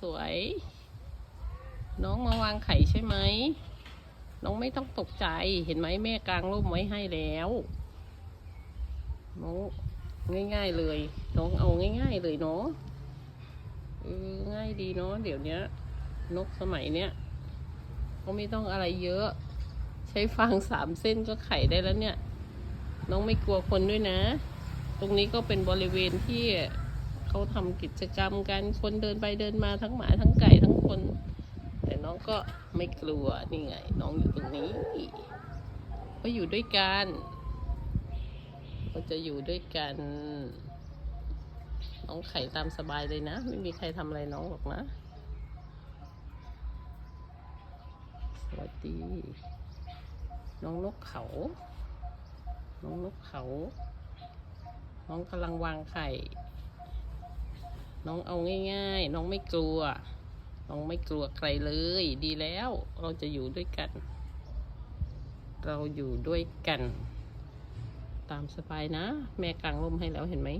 สวย น้องมาวางไข่ใช่ไหม น้องไม่ต้องตกใจ เห็นไหมแม่กลางร่มไว้ให้แล้วน้องง่าย ๆเลย น้องเอาง่าย ๆ เลยเนาะง่ายดีเนาะเดี๋ยวนี้นกสมัยเนี้ยเขาไม่ต้องอะไรเยอะ ใช้ฟางสามเส้นก็ไข่ได้แล้วเนี่ย น้องไม่กลัวคนด้วยนะ ตรงนี้ก็เป็นบริเวณที่ เขาทำกิจกรรมกันคนเดินไปเดินมาทั้งหมาทั้งไก่ทั้งคน แต่น้องก็ไม่กลัวนี่ไง น้องอยู่ตรงนี้ก็อยู่ด้วยกันก็จะอยู่ด้วยกัน น้องไข่ตามสบายเลยนะ ไม่มีใครทำอะไรน้องหรอกนะ สวัสดี น้องนกเขา น้องนกเขา น้องกำลังวางไข่ น้องเอาง่ายๆ น้องไม่กลัว น้องไม่กลัวใครเลย ดีแล้ว เราจะอยู่ด้วยกัน เราอยู่ด้วยกัน ตามสบายนะ แม่กางร่มให้แล้วเห็นไหม